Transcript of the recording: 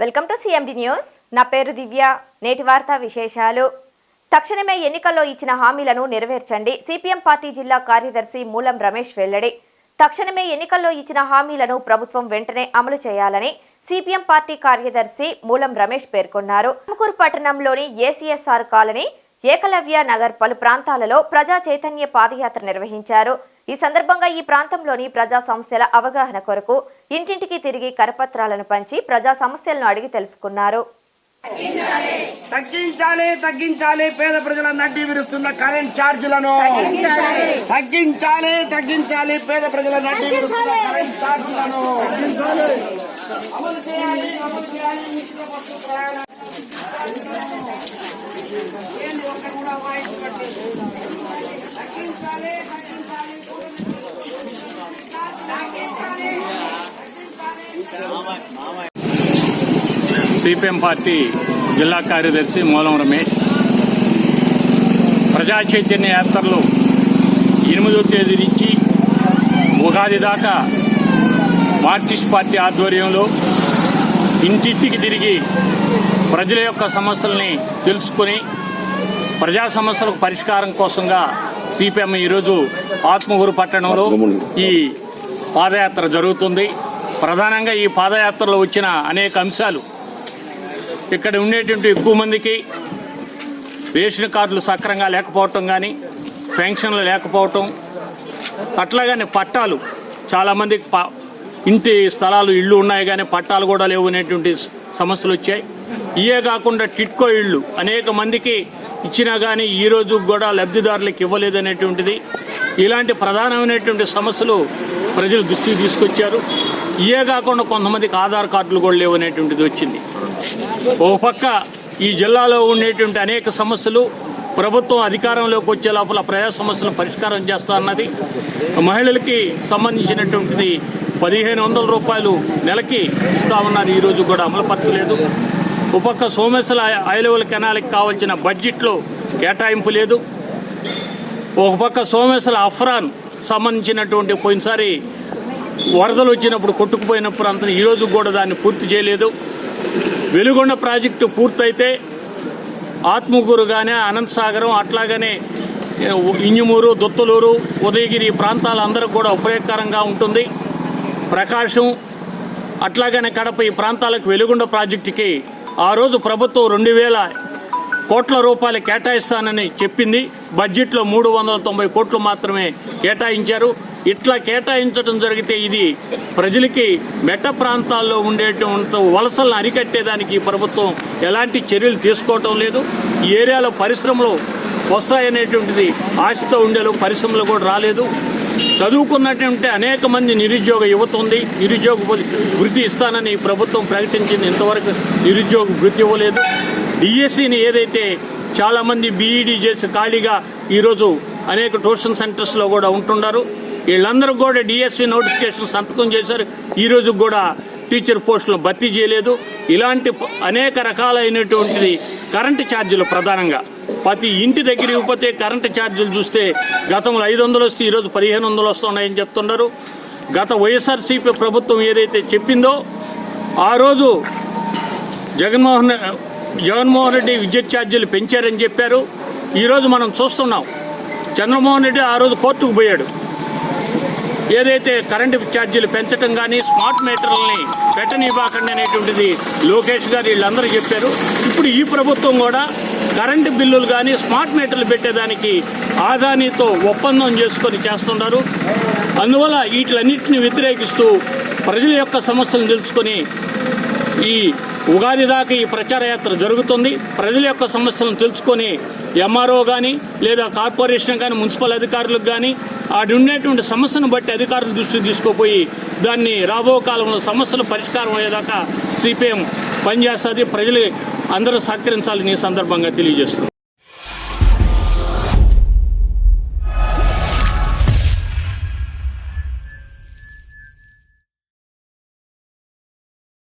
Welcome to CMD news నా పేరు దివ్య. నేటి వార్తా విశేషాలు. తక్షణమే ఎన్నికల్లో ఇచ్చిన హామీలను నెరవేర్చండి. సిపిఎం పార్టీ జిల్లా కార్యదర్శి మూలం రమేష్ వెల్లడి. తక్షణమే ఎన్నికల్లో ఇచ్చిన హామీలను ప్రభుత్వం వెంటనే అమలు చేయాలని సిపిఎం పార్టీ కార్యదర్శి మూలం రమేష్ పేర్కొన్నారు. తుమకూరు పట్టణంలోని ఏసీఎస్ఆర్ కాలనీ ఏకలవ్య నగర్ పలు ప్రాంతాలలో ప్రజా చైతన్య పాదయాత్ర నిర్వహించారు. ఈ సందర్భంగా ఈ ప్రాంతంలోని ప్రజా సమస్యల అవగాహన కొరకు ఇంటింటికి తిరిగి కరపత్రాలను పంచి ప్రజా సమస్యలను అడిగి తెలుసుకున్నారు. తగ్గించాలి తగ్గించాలి. పేద ప్రజల నడ్డి విరుస్తున్న కరెంట్ ఛార్జీలను. తగ్గించాలి. తగ్గించాలి పేద ప్రజల నడ్డి విరుస్తున్న కరెంట్ ఛార్జీలను. అమలు చేయాలి అమలు చేయాలి. ఉచిత బస్సు ప్రయాణం. ఏంది ఒక్కటి కూడా వాయిస్ పట్టలేదు. తగ్గించాలి. సిపిఎం పార్టీ జిల్లా కార్యదర్శి మూలం రమేష్. ప్రజా చైతన్య యాత్రలు ఎనిమిదో తేదీ నుంచి ఉగాది దాకా మార్క్సిస్ట్ పార్టీ ఆధ్వర్యంలో ఇంటింటికి తిరిగి ప్రజల యొక్క సమస్యల్ని తెలుసుకుని ప్రజా సమస్యలకు పరిష్కారం కోసంగా సిపిఎం ఈరోజు ఆత్మకూరు పట్టణంలో ఈ పాదయాత్ర జరుగుతుంది. ప్రధానంగా ఈ పాదయాత్రలో వచ్చిన అనేక అంశాలు. ఇక్కడ ఉండేటువంటి ఎక్కువ మందికి రేషన్ కార్డులు సక్రంగా లేకపోవటం కానీ పెన్షన్లు లేకపోవటం అట్లాగనే పట్టాలు. చాలామందికి ప ఇంటి స్థలాలు ఇళ్ళు ఉన్నాయి కానీ పట్టాలు కూడా లేవు అనేటువంటి సమస్యలు వచ్చాయి. ఇవే కాకుండా టిట్కో ఇళ్ళు అనేక మందికి ఇచ్చినా కానీ ఈ రోజు కూడా లబ్ధిదారులకు ఇవ్వలేదు అనేటువంటిది. ఇలాంటి ప్రధానమైనటువంటి సమస్యలు ప్రజలు దృష్టికి తీసుకొచ్చారు. ఇవే కాకుండా కొంతమందికి ఆధార్ కార్డులు కూడా లేవు అనేటువంటిది వచ్చింది. ఓ పక్క ఈ జిల్లాలో ఉండేటువంటి అనేక సమస్యలు ప్రభుత్వం అధికారంలోకి వచ్చే లోపల ప్రజా సమస్యలను పరిష్కారం చేస్తా అన్నది మహిళలకి సంబంధించినటువంటిది పదిహేను వందల రూపాయలు నెలకి ఇస్తా ఉన్నారు. ఈరోజు కూడా అమలుపరచలేదు ఒక పక్క సోమేశ్వర ఐలవల కెనాల్కి కావాల్సిన బడ్జెట్లో కేటాయింపు లేదు. ఒక పక్క సోమేశ్వర అఫ్రాన్ సంబంధించినటువంటి పోయినసారి వరదలు వచ్చినప్పుడు కొట్టుకుపోయినప్పుడు అంత ఈరోజు కూడా దాన్ని పూర్తి చేయలేదు. వెలుగొండ ప్రాజెక్టు పూర్తయితే ఆత్మకూరు కానీ అనంతసాగరం అట్లాగనే ఇంజుమూరు దొత్తలూరు ఉదయగిరి ఈ కూడా ఉపయోగకరంగా ఉంటుంది. ప్రకాశం అట్లాగనే కడప ఈ ప్రాంతాలకు వెలుగొండ ప్రాజెక్టుకి ఆ రోజు ప్రభుత్వం రెండు వేల కోట్ల రూపాయలు కేటాయిస్తానని చెప్పింది. బడ్జెట్లో మూడు వందల తొంభై కోట్లు మాత్రమే కేటాయించారు. ఇట్లా కేటాయించడం జరిగితే ఇది ప్రజలకి మెట్ట ప్రాంతాల్లో ఉండేటువంటి వలసలను అరికట్టేదానికి ఈ ప్రభుత్వం ఎలాంటి చర్యలు తీసుకోవటం లేదు. ఈ ఏరియాలో పరిశ్రమలు వస్తాయనేటువంటిది ఆశతో ఉండేలో పరిశ్రమలు కూడా రాలేదు. చదువుకున్నటువంటి అనేక మంది నిరుద్యోగ యువత ఉంది. నిరుద్యోగ వృత్తి ఇస్తానని ప్రభుత్వం ప్రకటించింది. ఇంతవరకు నిరుద్యోగ వృత్తి ఇవ్వలేదు. డిఎస్సిని ఏదైతే చాలామంది బీఈడీ చేసి ఖాళీగా ఈరోజు అనేక ట్యూషన్ సెంటర్స్లో కూడా ఉంటున్నారు. వీళ్ళందరూ కూడా డిఎస్సి నోటిఫికేషన్ సంతకం చేశారు. ఈరోజు కూడా టీచర్ పోస్టులు భర్తీ చేయలేదు. ఇలాంటి అనేక రకాలైనటువంటిది కరెంటు ఛార్జీలు ప్రధానంగా. ప్రతి ఇంటి దగ్గర ఇవ్వకపోతే కరెంటు ఛార్జీలు చూస్తే గతంలో ఐదు వందలు వస్తే ఈరోజు పదిహేను వందలు వస్తున్నాయని చెప్తున్నారు. గత వైఎస్ఆర్సీపీ ప్రభుత్వం ఏదైతే చెప్పిందో ఆ రోజు జగన్మోహన్ జగన్మోహన్ రెడ్డి విద్యుత్ ఛార్జీలు పెంచారని చెప్పారు. ఈరోజు మనం చూస్తున్నాం. చంద్రమోహన్ రెడ్డి ఆ రోజు కోర్టుకు పోయాడు. ఏదైతే కరెంటు ఛార్జీలు పెంచడం కానీ స్మార్ట్ మీటర్లని పెట్టనివ్వకండి అనేటువంటిది లోకేష్ గారు వీళ్ళందరూ చెప్పారు. ఇప్పుడు ఈ ప్రభుత్వం కూడా కరెంటు బిల్లులు కానీ స్మార్ట్ మీటర్లు పెట్టేదానికి ఆదానితో ఒప్పందం చేసుకొని చేస్తున్నారు అందువల్ల వీటిలన్నింటినీ వ్యతిరేకిస్తూ ప్రజల యొక్క సమస్యలను తెలుసుకొని ఈ ఉగాది దాకా ఈ ప్రచార యాత్ర జరుగుతుంది. ప్రజల యొక్క సమస్యలను తెలుసుకొని ఎంఆర్ఓ కానీ లేదా కార్పొరేషన్ కానీ మున్సిపల్ అధికారులకు కానీ ఆడి ఉండేటువంటి సమస్యను బట్టి అధికారుల దృష్టికి తీసుకుపోయి దాన్ని రాబో కాలంలో సమస్యలు పరిష్కారం అయ్యేదాకా సిపిఎం పనిచేస్తుంది. ప్రజలు అందరూ సహకరించాలని ఈ సందర్భంగా తెలియజేస్తుంది